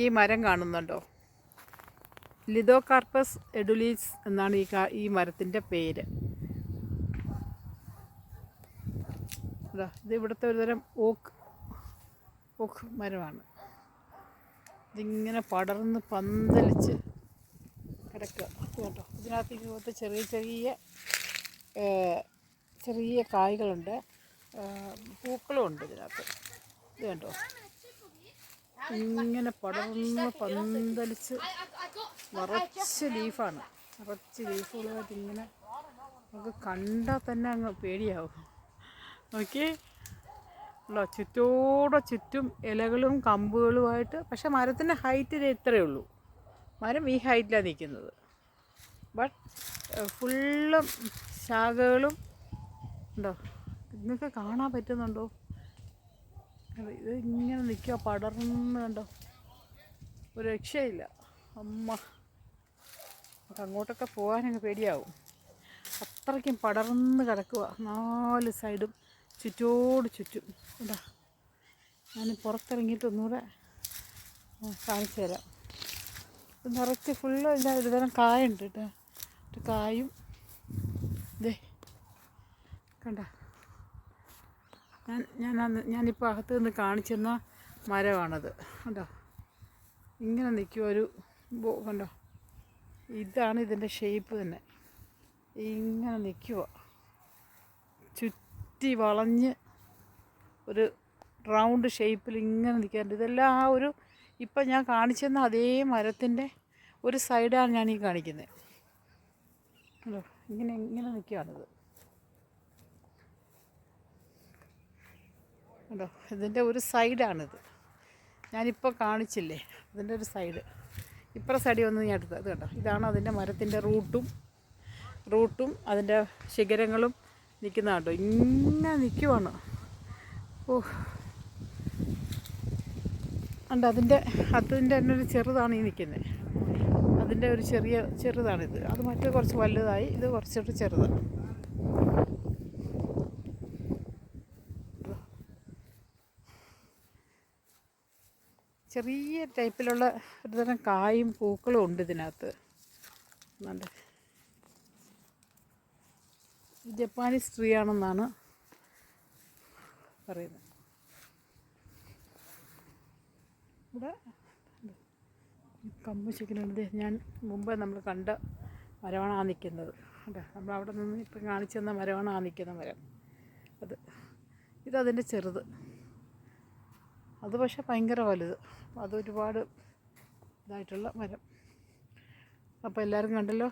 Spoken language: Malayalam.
ഈ മരം കാണുന്നുണ്ടോ? ലിതോകാർപ്പസ് എഡുലീസ് എന്നാണ് ഈ ഈ മരത്തിന്റെ പേര്. ഇത് ഇവിടുത്തെ ഒരുതരം ഓക്ക് ഓക്ക് മരമാണ്. ഇതിങ്ങനെ പടർന്ന് പന്തലിച്ച് കിടക്കുക. കേട്ടോ ഇതിനകത്ത് ഇതുപോലത്തെ ചെറിയ ചെറിയ ചെറിയ കായ്കളുണ്ട്. പൂക്കളും ഉണ്ട് ഇതിനകത്ത്. ഇത് കണ്ടോ? ഇങ്ങനെ പടർന്ന് പന്തലിച്ച് നിറച്ച് ലീഫാണ്. നിറച്ച് ലീഫുകളായിട്ട് ഇങ്ങനെ നമുക്ക് കണ്ടാൽ തന്നെ അങ്ങ് പേടിയാവും. ഓക്കെ ഉള്ള ചുറ്റോടെ ചുറ്റും ഇലകളും കമ്പുകളുമായിട്ട് പക്ഷേ മരത്തിന്റെ ഹൈറ്റ് ഇത്രയേ ഉള്ളൂ. മരം ഈ ഹൈറ്റിലാണ് നിൽക്കുന്നത്. ബട്ട് ഫുള്ളും ശാഖകളും ഉണ്ടോ? നിങ്ങൾക്ക് കാണാൻ പറ്റുന്നുണ്ടോ? ഇത് ഇങ്ങനെ നിൽക്കുക പടർന്ന് കണ്ടോ? ഒരു രക്ഷയില്ല. അമ്മ. അങ്ങോട്ടൊക്കെ പോകാനങ്ങ് പേടിയാവും. അത്രയ്ക്കും പടർന്ന് കിടക്കുക. നാല് സൈഡും ചുറ്റോട് ചുറ്റും. കേട്ടോ ഞാൻ പുറത്തിറങ്ങിയിട്ട് ഒന്നുകൂടെ കാണിച്ചു തരാം. ഇത് നിറച്ച് ഫുള്ള് ഇല്ല ഒരുതരം കായുണ്ട് കേട്ടോ. കായും. ഇതേ കണ്ട? ഞാൻ ഞാൻ അന്ന് ഞാനിപ്പോൾ അകത്ത് നിന്ന് കാണിച്ചിരുന്ന മരമാണത്. കണ്ടോ? ഇങ്ങനെ നിൽക്കുക ഒരു കണ്ടോ? ഇതാണ് ഇതിന്റെ ഷേപ്പ് തന്നെ. ഇങ്ങനെ നിൽക്കുക ചുറ്റി വളഞ്ഞ് ഒരു റൗണ്ട് ഷേപ്പിൽ ഇങ്ങനെ നിൽക്കാറുണ്ട്. ഇതെല്ലാം ആ ഒരു ഇപ്പം ഞാൻ കാണിച്ചെന്ന അതേ മരത്തിന്റെ ഒരു സൈഡാണ് ഞാൻ ഈ കാണിക്കുന്നത് കണ്ടോ? ഇങ്ങനെ ഇങ്ങനെ നിൽക്കുകയാണിത് കണ്ടോ ഇതിന്റെ ഒരു സൈഡാണിത്. ഞാനിപ്പോൾ കാണിച്ചില്ലേ? ഇതിന്റെ ഒരു സൈഡ്. ഇപ്പുറ സൈഡിൽ വന്ന് ഞാൻ എടുത്തത്. അത് കണ്ടോ? ഇതാണ് അതിന്റെ മരത്തിന്റെ റൂട്ടും. റൂട്ടും അതിന്റെ ശിഖരങ്ങളും നിൽക്കുന്ന കണ്ടോ? ഇങ്ങനെ നിൽക്കുവാണ്. ഓ. ഉണ്ട് അതിന്റെ അതിന്റെ തന്നെ ഒരു ചെറുതാണ് ഈ നിൽക്കുന്നത് അതിന്റെ ഒരു ചെറിയ ചെറുതാണിത്. അത് മറ്റേ കുറച്ച് വലുതായി ഇത് കുറച്ചിട്ട് ചെറുതാണ്. ചെറിയ ടൈപ്പിലുള്ള ഒരുതരം കായും പൂക്കളും ഉണ്ട് ഇതിനകത്ത്. നല്ല ജപ്പാനീസ് ട്രീ ആണെന്നാണ് പറയുന്നത്. ഇവിടെ കമ്പ് ചിക്കനുണ്ട് ഞാൻ മുമ്പ് നമ്മൾ കണ്ട മരമാണ് ആ നിൽക്കുന്നത്. കേട്ടോ നമ്മൾ അവിടെ നിന്ന് ഇപ്പം കാണിച്ചു തന്ന മരമാണ് ആ നിൽക്കുന്ന മരം. അത് ഇതതിന്റെ ചെറുത്. അത് പക്ഷെ ഭയങ്കര വലുത്. അതൊരുപാട് ഇതായിട്ടുള്ള മരം. അപ്പോൾ എല്ലാവരും കണ്ടല്ലോ?